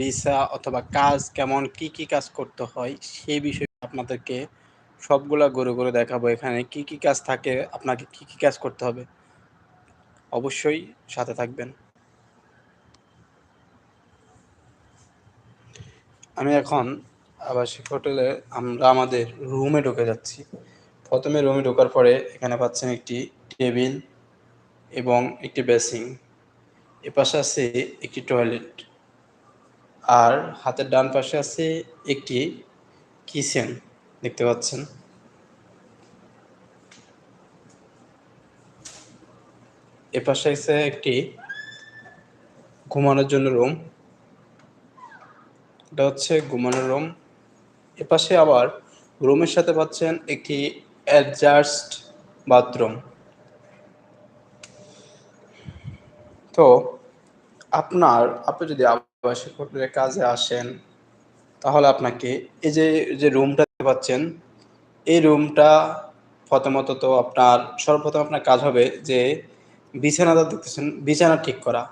Visa অথবা কাজ কেমন, কি কি কাজ করতে হয়, সেই বিষয়ে আপনাদেরকে সবগুলা গরু গরু দেখাবো। এখানে কি কি কাজ থাকে, আপনাকে কি কি কাজ করতে হবে, অবশ্যই সাথে থাকবেন। আমি এখন আবাসিক হোটেলে আমরা আমাদের রুমে ঢুকে যাচ্ছি। প্রথমে রুমে ঢোকার পরে এখানে পাচ্ছেন একটি টেবিল এবং একটি বেসিং এ পাশে আছে একটি টয়লেট আর হাতের ডান পাশে আছে একটি কিচেন, দেখতে পাচ্ছেন। এ পাশে আছে একটি ঘুমানোর জন্য রুম। এটা হচ্ছে ঘুমানোর রুম। এ পাশে আবার রুমের সাথে পাচ্ছেন একটি অ্যাডজাস্ট বাথরুম তো, আপনার, আপনি যদি আবাসিক হোটেলে কাজে আসেন, তাহলে আপনাকে এই যে যে রুমটা পাচ্ছেন, এই রুমটা প্রথমত তো আপনার, সর্বপ্রথম আপনার কাজ হবে যে বিছানাটা দেখতেছেন, বিছানা ঠিক করা।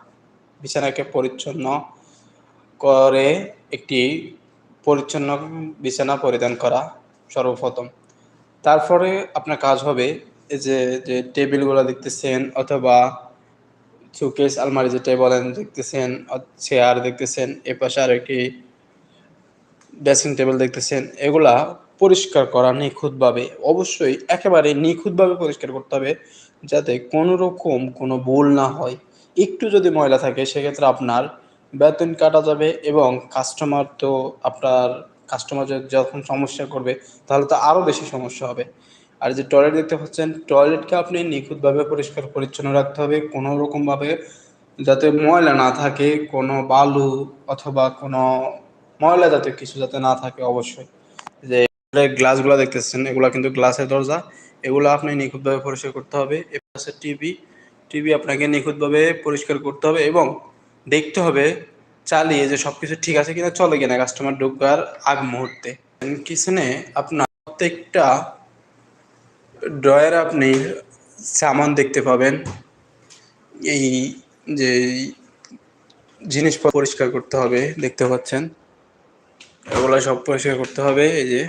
বিছানাকে পরিচ্ছন্ন করে একটি পরিচ্ছন্ন বিছানা পরিধান করা সর্বপ্রথম। তারপরে আপনার কাজ হবে এই যে যে টেবিলগুলো দেখতেছেন অথবা সুকেস আলমারি যেটাই বলেন, দেখতেছেন চেয়ার দেখতেছেন, এ পাশে আর একটি ড্রেসিং টেবিল দেখতেছেন, এগুলা পরিষ্কার করা নিখুঁতভাবে, অবশ্যই একেবারে নিখুঁতভাবে পরিষ্কার করতে হবে, যাতে কোনো রকম কোনো ভুল না হয়। একটু যদি ময়লা থাকে, সেক্ষেত্রে আপনার বেতন কাটা যাবে এবং কাস্টমার তো আপনার কাস্টমার যখন সমস্যা করবে, তাহলে তো আরও বেশি সমস্যা হবে। আর যে টয়লেট দেখতে পাচ্ছেন টয়লেটকে আপনি নিখুঁতভাবে পরিষ্কার পরিচ্ছন্ন রাখতে হবে। কোনো রকমভাবে যাতে ময়লা না থাকে, কোনো বালু অথবা কোনো ময়লা জাতীয় কিছু যাতে না থাকে অবশ্যই। যে গ্লাসগুলো দেখতেছেন, এগুলো কিন্তু গ্লাসের দরজা। এগুলো আপনি নিখুঁতভাবে পরিষ্কার করতে হবে। এপাশে টিভি টিভি আপনাকে নিখুঁতভাবে পরিষ্কার করতে হবে এবং দেখতে হবে চালিয়ে যে সব কিছু ঠিক আছে কিনা, চলে কিনা কাস্টমার ঢুকবার আগ মুহূর্তে। কিচেনে আপনার প্রত্যেকটা ড্রয়ার আপনি সামান দেখতে পাবেন। এই যে জিনিস পরিষ্কার করতে হবে, দেখতে পাচ্ছেন। এগুলা সব পরিষ্কার করতে হবে, এই যে।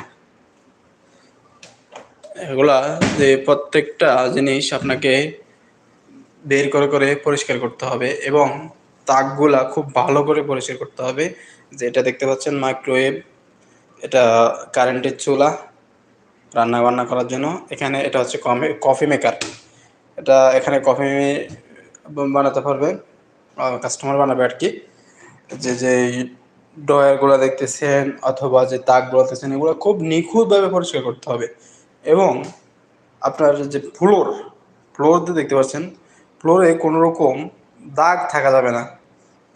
এগুলা যে প্রত্যেকটা জিনিস আপনাকে বের করে করে পরিষ্কার করতে হবে এবং তাকগুলা খুব ভালো করে পরিষ্কার করতে হবে। যে এটা দেখতে পাচ্ছেন মাইক্রোওয়েভ, এটা কারেন্টের চুলা। রান্না বান্না করার জন্য। এখানে এটা হচ্ছে কফি মেকার। এটা এখানে কফি বানাতে পারবে কাস্টমার বানাবে আর কি। যে যে ডয়ারগুলো দেখতেছেন অথবা যে তাকগুলো দেখতেছেন, এগুলো খুব নিখুঁতভাবে পরিষ্কার করতে হবে। এবং আপনার যে ফ্লোর ফ্লোর দেখতে পাচ্ছেন, ফ্লোরে কোনো রকম দাগ থাকা যাবে না।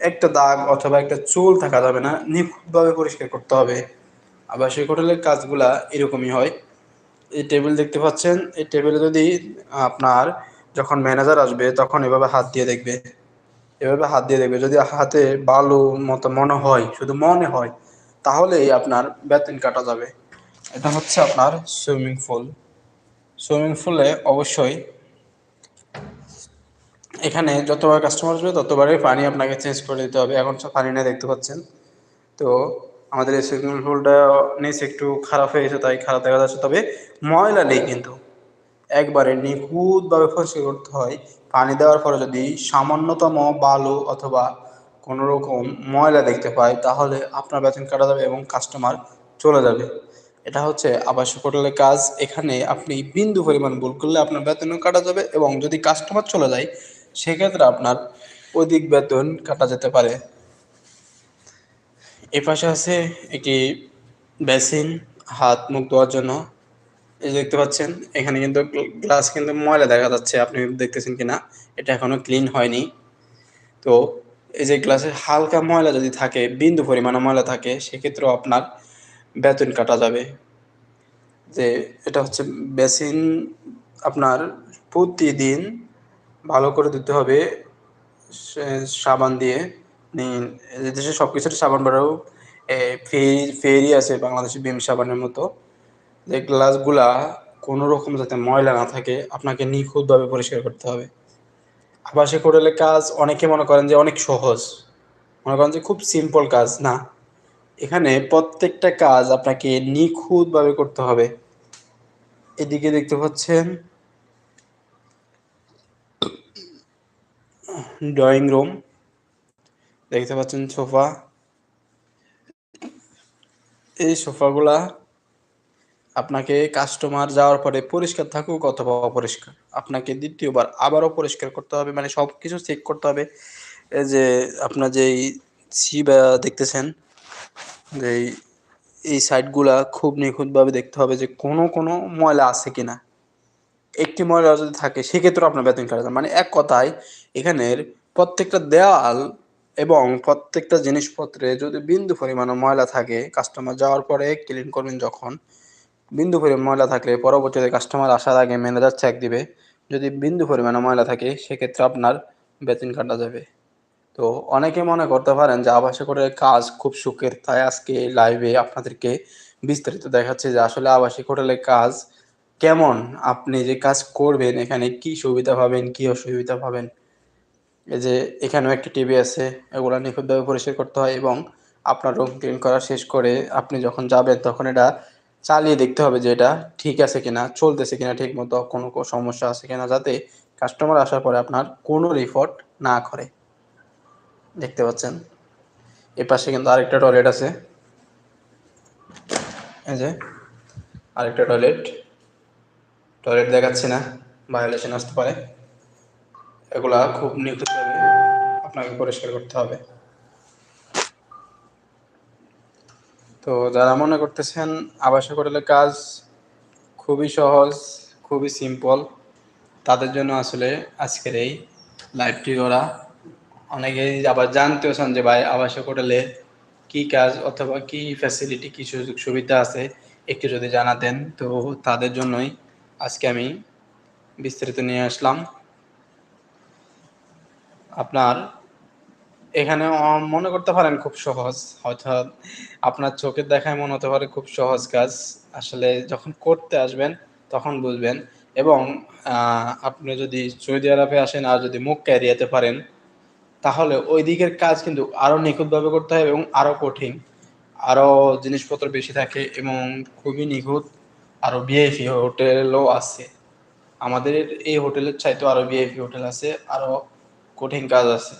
একটা দাগ অথবা একটা চুল থাকা যাবে না। নিখুঁতভাবে পরিষ্কার করতে হবে। আবার আবাসিক হোটেলের কাজগুলা এরকমই হয়। এই টেবিল দেখতে পাচ্ছেন, এই টেবিলে যদি আপনার যখন ম্যানেজার আসবে, তখন এভাবে হাত দিয়ে দেখবে। এভাবে হাত দিয়ে দেখবে। যদি হাতে বালু মতো মনে হয়, শুধু মনে হয় তাহলেই আপনার বেতন কাটা যাবে। এটা হচ্ছে আপনার সুইমিং পুল সুইমিং পুলে অবশ্যই এখানে যতবার কাস্টমার আসবে, ততবারই পানি আপনাকে চেঞ্জ করে দিতে হবে। এখন সব পানি নেই দেখতে পাচ্ছেন। তো আমাদের সুইমিং পুলটা নিচে একটু খারাপ হয়ে গেছে, তাই খারাপ দেখা যাচ্ছে। তবে ময়লা নেই কিন্তু। একবারে নিখুঁতভাবে পরিষ্কার করতে হয়। পানি দেওয়ার পরে যদি সামান্যতম বালু অথবা কোনো রকম ময়লা দেখতে পায় তাহলে আপনার বেতন কাটা যাবে এবং কাস্টমার চলে যাবে। এটা হচ্ছে আবাসিক হোটেলের কাজ। এখানে আপনি বিন্দু পরিমাণ ভুল করলে আপনার বেতনও কাটা যাবে এবং যদি কাস্টমার চলে যায়, সেক্ষেত্রে আপনার অধিক বেতন কাটা যেতে পারে। এ পাশে আছে একটি বেসিন, হাত মুখ ধোয়ার জন্য। এই যে দেখতে পাচ্ছেন, এখানে কিন্তু গ্লাস কিন্তু ময়লা দেখা যাচ্ছে, আপনি দেখতেছেন কিনা? এটা এখনও ক্লিন হয়নি। তো এই যে গ্লাসে হালকা ময়লা যদি থাকে, বিন্দু পরিমাণে ময়লা থাকে, সেক্ষেত্রেও আপনার বেতন কাটা যাবে। যে এটা হচ্ছে বেসিন, আপনার প্রতিদিন ভালো করে দিতে হবে সাবান দিয়ে। দেশে সব কিছুর সাবান বাড়াও। ফেরি ফেরি আছে বাংলাদেশি বিম সাবানের মতো। যে গ্লাসগুলা কোনো রকম যাতে ময়লা না থাকে, আপনাকে নিখুঁতভাবে পরিষ্কার করতে হবে। আবাসিক হোটেলের কাজ অনেকে মনে করেন যে অনেক সহজ। মনে করেন যে খুব সিম্পল কাজ, না। এখানে প্রত্যেকটা কাজ আপনাকে নিখুঁতভাবে করতে হবে। এদিকে দেখতে পাচ্ছেন ড্রয়িং রুম দেখতে পাচ্ছেন সোফা। এই সোফাগুলা আপনাকে কাস্টমার যাওয়ার পরে পরিষ্কার থাকুক অথবা অপরিষ্কার। আপনাকে দ্বিতীয়বার আবারও পরিষ্কার করতে হবে মানে সব কিছু চেক করতে হবে। যে আপনার যেই সি দেখতেছেন, যে এই সাইডগুলা খুব নিখুঁতভাবে দেখতে হবে যে কোনো কোনো ময়লা আছে কি না একটি ময়লা যদি থাকে, সেক্ষেত্রেও আপনার বেতন কাটা যায় মানে এক কথায়, এখানের প্রত্যেকটা দেওয়াল এবং প্রত্যেকটা জিনিসপত্রে যদি বিন্দু পরিমাণে ময়লা থাকে কাস্টমার যাওয়ার পরে ক্লিন করবেন যখন। বিন্দু পরিমাণ ময়লা থাকলে পরবর্তীতে কাস্টমার আসার আগে ম্যানেজার চেক দিবে। যদি বিন্দু পরিমাণে ময়লা থাকে, সেক্ষেত্রে আপনার বেতন কাটা যাবে। তো অনেকে মনে করতে পারেন যে আবাসিক হোটেলের কাজ খুব সুখের, তাই আজকে লাইভে আপনাদেরকে বিস্তারিত দেখাচ্ছে যে আসলে আবাসিক হোটেলের কাজ কেমন, আপনি যে কাজ করবেন, এখানে কি সুবিধা পাবেন, কি অসুবিধা পাবেন। এই যে এখানেও একটা টিভি আছে, এগুলো নিখুঁতভাবে পরিষ্কার করতে হয় এবং আপনার রুম ক্লিন করা শেষ করে আপনি যখন যাবেন তখন এটা চালিয়ে দেখতে হবে যে এটা ঠিক আছে কিনা, চলতেছে কিনা ঠিক মতো কোনো সমস্যা আছে কিনা যাতে কাস্টমার আসার পরে আপনার কোনো রিপোর্ট না করে। দেখতে পাচ্ছেন? এ পাশে কিন্তু আরেকটা টয়লেট আছে। এই যে আরেকটা টয়লেট টয়লেট দেখাচ্ছি না ভায়োলেশন আসতে পারে। এগুলা খুব নিখুঁতভাবে আপনাকে পরিষ্কার করতে হবে। তো যারা মনে করতেছেন আবাসিক হোটেলের কাজ খুবই সহজ, খুবই সিম্পল তাদের জন্য আসলে আজকের এই লাইভটি করা অনেকেই আবার জানতেও চান যে ভাই আবাসিক হোটেলে কি কাজ অথবা কি ফ্যাসিলিটি কি সুযোগ সুবিধা আছে, একটু যদি জানাতেন। তো তাদের জন্যই আজকে আমি বিস্তারিত নিয়ে আসলাম। আপনার এখানে মনে করতে পারেন খুব সহজ। হয়তো আপনার চোখের দেখায় মনে হতে পারে খুব সহজ কাজ। আসলে যখন করতে আসবেন, তখন বুঝবেন। এবং আপনি যদি সৌদি আরবে আসেন আর যদি মুখ ক্যারিয়াতে পারেন, তাহলে ওই দিকের কাজ কিন্তু আরও নিখুঁতভাবে করতে হয় এবং আরও কঠিন। আরও জিনিসপত্র বেশি থাকে এবং খুবই নিখুঁত আরও ভিআইপি হোটেলও আছে। আমাদের এই হোটেলের চাইতেও আরও ভিআইপি হোটেল আছে আরও কঠিন কাজ আছে।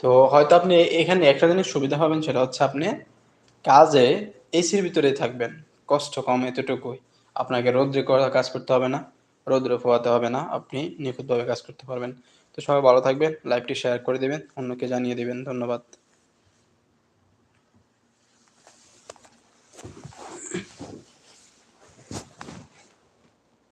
তো হয়তো আপনি এখানে একটা জিনিস সুবিধা পাবেন, সেটা হচ্ছে আপনি কাজে এসির ভিতরে থাকবেন। কষ্ট কম এতটুকুই। আপনাকে রোদ্রে করা কাজ করতে হবে না। রোদ্রে ফোয়াতে হবে না। আপনি নিখুঁতভাবে কাজ করতে পারবেন। তো সবাই ভালো থাকবেন। লাইভটি শেয়ার করে দেবেন। অন্যকে জানিয়ে দেবেন। ধন্যবাদ।